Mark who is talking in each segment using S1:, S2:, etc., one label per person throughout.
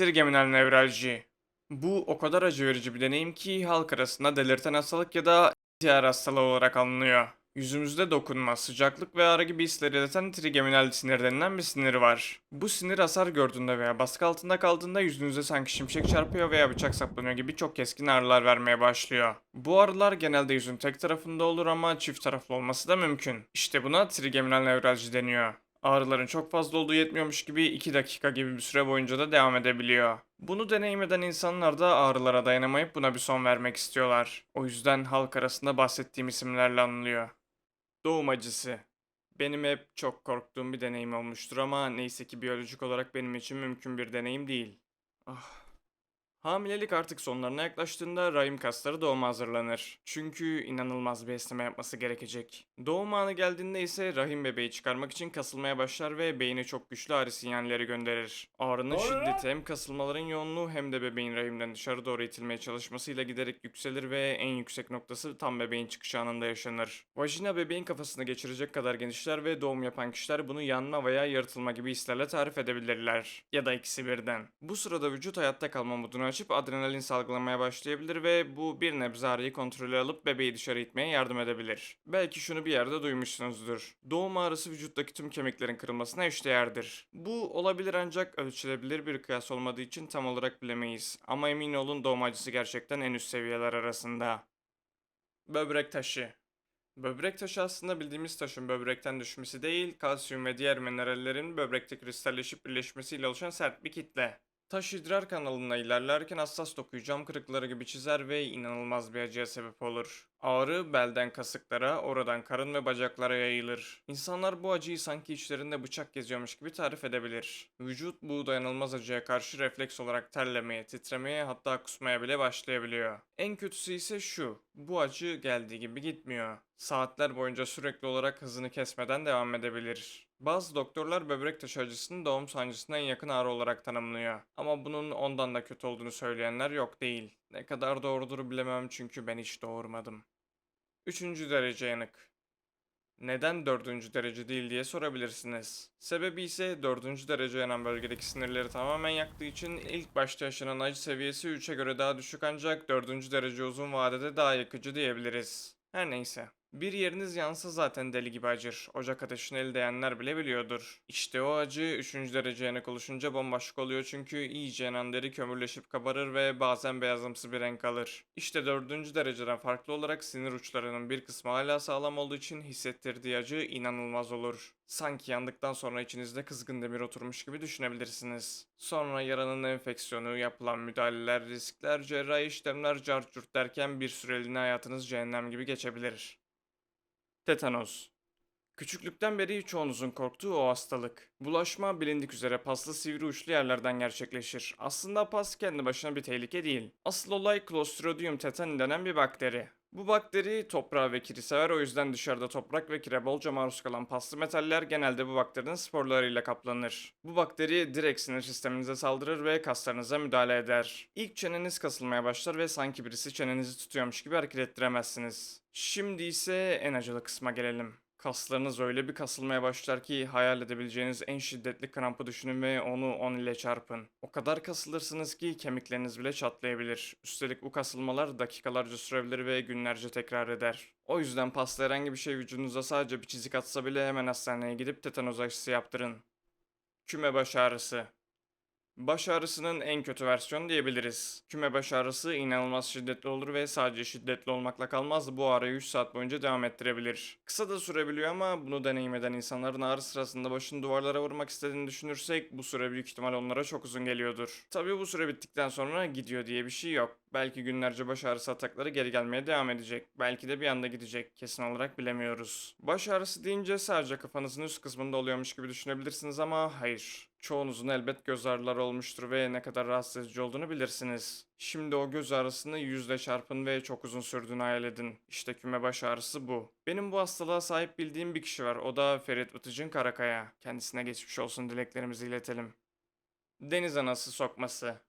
S1: Trigeminal nevralji. Bu o kadar acı verici bir deneyim ki halk arasında delirten hastalık ya da intihar hastalığı olarak anılıyor. Yüzümüzde dokunma, sıcaklık ve ağrı gibi hisleri ileten trigeminal sinir denilen bir sinir var. Bu sinir hasar gördüğünde veya baskı altında kaldığında yüzünüze sanki şimşek çarpıyor veya bıçak saplanıyor gibi çok keskin ağrılar vermeye başlıyor. Bu ağrılar genelde yüzün tek tarafında olur ama çift taraflı olması da mümkün. İşte buna trigeminal nevralji deniyor. Ağrıların çok fazla olduğu yetmiyormuş gibi 2 dakika gibi bir süre boyunca da devam edebiliyor. Bunu deneyim eden insanlar da ağrılara dayanamayıp buna bir son vermek istiyorlar. O yüzden halk arasında bahsettiğim isimlerle anılıyor. Doğum acısı. Benim hep çok korktuğum bir deneyim olmuştur ama neyse ki biyolojik olarak benim için mümkün bir deneyim değil. Ah. Hamilelik artık sonlarına yaklaştığında rahim kasları doğuma hazırlanır. Çünkü inanılmaz bir esneme yapması gerekecek. Doğum anı geldiğinde ise rahim bebeği çıkarmak için kasılmaya başlar ve beyine çok güçlü ağrı sinyalleri gönderir. Ağrının şiddeti hem kasılmaların yoğunluğu hem de bebeğin rahimden dışarı doğru itilmeye çalışmasıyla giderek yükselir ve en yüksek noktası tam bebeğin çıkış anında yaşanır. Vajina bebeğin kafasını geçirecek kadar genişler ve doğum yapan kişiler bunu yanma veya yırtılma gibi hislerle tarif edebilirler. Ya da ikisi birden. Bu sırada vücut hayatta kalma modunu açıp adrenalin salgılamaya başlayabilir ve bu bir nebze ağrıyı kontrole alıp bebeği dışarı itmeye yardım edebilir. Belki şunu bir yerde duymuşsunuzdur. Doğum ağrısı vücuttaki tüm kemiklerin kırılmasına eşdeğerdir. Bu olabilir ancak ölçülebilir bir kıyas olmadığı için tam olarak bilemeyiz. Ama emin olun doğum acısı gerçekten en üst seviyeler arasında. Böbrek taşı. Böbrek taşı aslında bildiğimiz taşın böbrekten düşmesi değil, kalsiyum ve diğer minerallerin böbrekte kristalleşip birleşmesiyle oluşan sert bir kitle. Taş idrar kanalına ilerlerken hassas dokuyu cam kırıkları gibi çizer ve inanılmaz bir acıya sebep olur. Ağrı belden kasıklara, oradan karın ve bacaklara yayılır. İnsanlar bu acıyı sanki içlerinde bıçak geziyormuş gibi tarif edebilir. Vücut bu dayanılmaz acıya karşı refleks olarak terlemeye, titremeye hatta kusmaya bile başlayabiliyor. En kötüsü ise şu, bu acı geldiği gibi gitmiyor. Saatler boyunca sürekli olarak hızını kesmeden devam edebilir. Bazı doktorlar böbrek taşı acısını doğum sancısına en yakın ağrı olarak tanımlıyor. Ama bunun ondan da kötü olduğunu söyleyenler yok değil. Ne kadar doğrudur bilemem çünkü ben hiç doğurmadım. Üçüncü derece yanık. Neden dördüncü derece değil diye sorabilirsiniz. Sebebi ise dördüncü derece yanan bölgedeki sinirleri tamamen yaktığı için ilk başta yaşanan acı seviyesi 3'e göre daha düşük ancak dördüncü derece uzun vadede daha yakıcı diyebiliriz. Her neyse. Bir yeriniz yansa zaten deli gibi acır. Ocak ateşine el değenler bile biliyordur. İşte o acı 3. derece yanık oluşunca bambaşka oluyor çünkü iyice yanan deri kömürleşip kabarır ve bazen beyazımsı bir renk alır. İşte 4. dereceden farklı olarak sinir uçlarının bir kısmı hala sağlam olduğu için hissettirdiği acı inanılmaz olur. Sanki yandıktan sonra içinizde kızgın demir oturmuş gibi düşünebilirsiniz. Sonra yaranın enfeksiyonu, yapılan müdahaleler, riskler, cerrahi işlemler, carcurt derken bir süreliğine hayatınız cehennem gibi geçebilir. Tetanos. Küçüklükten beri çoğunuzun korktuğu o hastalık. Bulaşma bilindik üzere paslı sivri uçlu yerlerden gerçekleşir. Aslında pas kendi başına bir tehlike değil. Asıl olay Clostridium tetani denen bir bakteri. Bu bakteri toprağı ve kiri sever o yüzden dışarıda toprak ve kire bolca maruz kalan paslı metaller genelde bu bakterinin sporlarıyla kaplanır. Bu bakteri direkt sinir sisteminize saldırır ve kaslarınıza müdahale eder. İlk çeneniz kasılmaya başlar ve sanki birisi çenenizi tutuyormuş gibi hareket ettiremezsiniz. Şimdi ise en acılı kısma gelelim. Kaslarınız öyle bir kasılmaya başlar ki hayal edebileceğiniz en şiddetli krampı düşünün ve onu 10 ile çarpın. O kadar kasılırsınız ki kemikleriniz bile çatlayabilir. Üstelik bu kasılmalar dakikalarca sürebilir ve günlerce tekrar eder. O yüzden pasta herhangi bir şey vücudunuza sadece bir çizik atsa bile hemen hastaneye gidip tetanoz aşısı yaptırın. Küme baş ağrısı. Baş ağrısının en kötü versiyonu diyebiliriz. Küme baş ağrısı inanılmaz şiddetli olur ve sadece şiddetli olmakla kalmaz bu ağrıyı 3 saat boyunca devam ettirebilir. Kısa da sürebiliyor ama bunu deneyim eden insanların ağrı sırasında başını duvarlara vurmak istediğini düşünürsek bu süre büyük ihtimal onlara çok uzun geliyordur. Tabii bu süre bittikten sonra gidiyor diye bir şey yok. Belki günlerce baş ağrısı atakları geri gelmeye devam edecek. Belki de bir anda gidecek. Kesin olarak bilemiyoruz. Baş ağrısı deyince sadece kafanızın üst kısmında oluyormuş gibi düşünebilirsiniz ama hayır. Çoğunuzun elbet göz ağrıları olmuştur ve ne kadar rahatsız edici olduğunu bilirsiniz. Şimdi o göz ağrısını yüzle çarpın ve çok uzun sürdüğünü hayal edin. İşte küme baş ağrısı bu. Benim bu hastalığa sahip bildiğim bir kişi var. O da Ferit Vıtıcın Karakaya. Kendisine geçmiş olsun dileklerimizi iletelim. Deniz anası sokması.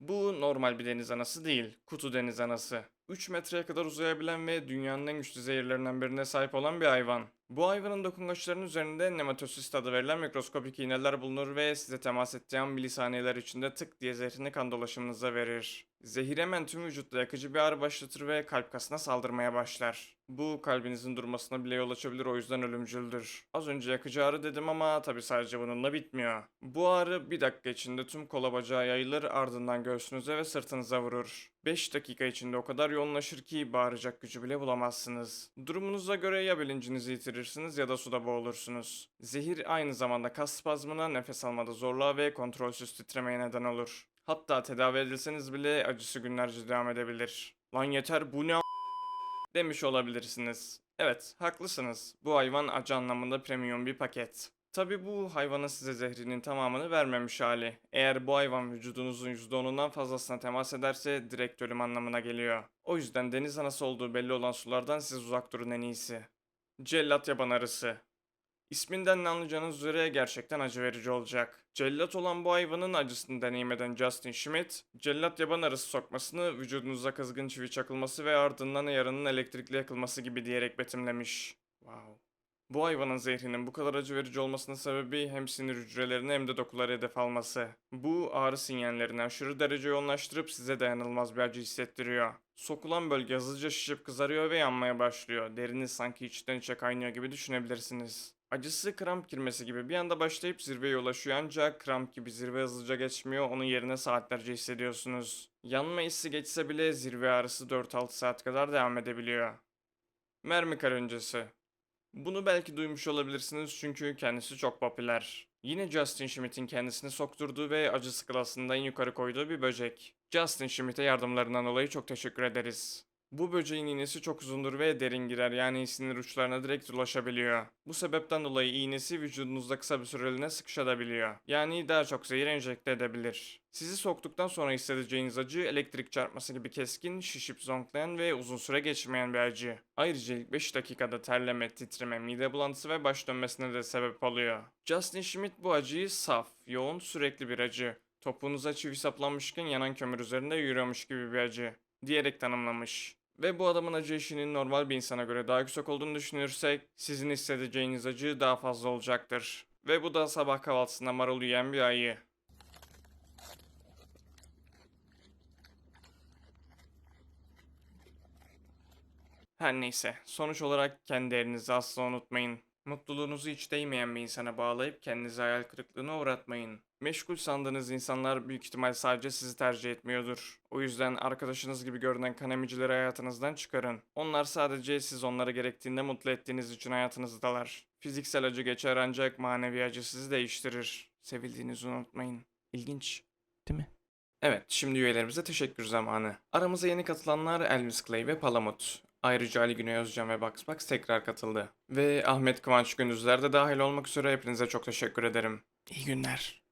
S1: Bu normal bir deniz anası değil, kutu deniz anası. 3 metreye kadar uzayabilen ve dünyanın en güçlü zehirlerinden birine sahip olan bir hayvan. Bu hayvanın dokungaçlarının üzerinde nematosis adı verilen mikroskopik iğneler bulunur ve size temas ettiği an milisaniyeler içinde tık diye zehrini kan dolaşımınıza verir. Zehir hemen tüm vücutta yakıcı bir ağrı başlatır ve kalp kasına saldırmaya başlar. Bu kalbinizin durmasına bile yol açabilir o yüzden ölümcüldür. Az önce yakıcı ağrı dedim ama tabi sadece bununla bitmiyor. Bu ağrı bir dakika içinde tüm kola bacağı yayılır ardından göğsünüze ve sırtınıza vurur. 5 dakika içinde o kadar yoğunlaşır ki bağıracak gücü bile bulamazsınız. Durumunuza göre ya bilincinizi yitirirsiniz ya da suda boğulursunuz. Zehir aynı zamanda kas spazmına, nefes almada zorluğa ve kontrolsüz titremeye neden olur. Hatta tedavi edilseniz bile acısı günlerce devam edebilir. Lan yeter bu ne demiş olabilirsiniz. Evet, haklısınız. Bu hayvan acı anlamında premium bir paket. Tabi bu hayvanın size zehrinin tamamını vermemiş hali. Eğer bu hayvan vücudunuzun %10'undan fazlasına temas ederse direkt ölüm anlamına geliyor. O yüzden deniz anası olduğu belli olan sulardan siz uzak durun en iyisi. Cellat yaban arısı. İsminden de anlayacağınız üzere gerçekten acı verici olacak. Cellat olan bu hayvanın acısını deneyim eden Justin Schmidt, cellat yaban arısı sokmasını vücudunuza kızgın çivi çakılması ve ardından yarının elektrikli yakılması gibi diyerek betimlemiş. Wow. Bu hayvanın zehrinin bu kadar acı verici olmasının sebebi hem sinir hücrelerini hem de dokuları hedef alması. Bu ağrı sinyallerini aşırı derece yoğunlaştırıp size dayanılmaz bir acı hissettiriyor. Sokulan bölge hızlıca şişip kızarıyor ve yanmaya başlıyor. Deriniz sanki içten içe kaynıyor gibi düşünebilirsiniz. Acısı kramp girmesi gibi bir anda başlayıp zirveye ulaşıyor ancak kramp gibi zirve hızlıca geçmiyor onun yerine saatlerce hissediyorsunuz. Yanma hissi geçse bile zirve ağrısı 4-6 saat kadar devam edebiliyor. Mermi karıncası bunu belki duymuş olabilirsiniz çünkü kendisi çok popüler. Yine Justin Schmidt'in kendisini sokturduğu ve acı skalasından yukarı koyduğu bir böcek. Justin Schmidt'e yardımlarından dolayı çok teşekkür ederiz. Bu böceğin iğnesi çok uzundur ve derin girer yani sinir uçlarına direkt ulaşabiliyor. Bu sebepten dolayı iğnesi vücudunuzda kısa bir süreliğine sıkışabiliyor. Yani daha çok zehir enjekte edebilir. Sizi soktuktan sonra hissedeceğiniz acı elektrik çarpması gibi keskin, şişip zonklayan ve uzun süre geçmeyen bir acı. Ayrıca ilk 5 dakikada terleme, titreme, mide bulantısı ve baş dönmesine de sebep oluyor. Justin Schmidt bu acıyı saf, yoğun, sürekli bir acı. Topuğunuza çivi saplanmışken yanan kömür üzerinde yürüyormuş gibi bir acı diyerek tanımlamış. Ve bu adamın acı eşiğinin normal bir insana göre daha yüksek olduğunu düşünürsek sizin hissedeceğiniz acı daha fazla olacaktır. Ve bu da sabah kahvaltısında marul yiyen bir ayı. Her neyse, sonuç olarak kendi elinizi asla unutmayın. Mutluluğunuzu hiç değmeyen bir insana bağlayıp kendinizi hayal kırıklığına uğratmayın. Meşgul sandığınız insanlar büyük ihtimal sadece sizi tercih etmiyordur. O yüzden arkadaşınız gibi görünen kanemicileri hayatınızdan çıkarın. Onlar sadece siz onları gerektiğinde mutlu ettiğiniz için hayatınızdalar. Fiziksel acı geçer ancak manevi acı sizi değiştirir. Sevildiğinizi unutmayın. İlginç. Değil mi? Evet, şimdi üyelerimize teşekkür zamanı. Aramıza yeni katılanlar Elvis Clay ve Palamut. Ayrıca Ali Güney Özcan ve Boxbox tekrar katıldı. Ve Ahmet Kıvanç Gündüzler de dahil olmak üzere hepinize çok teşekkür ederim. İyi günler.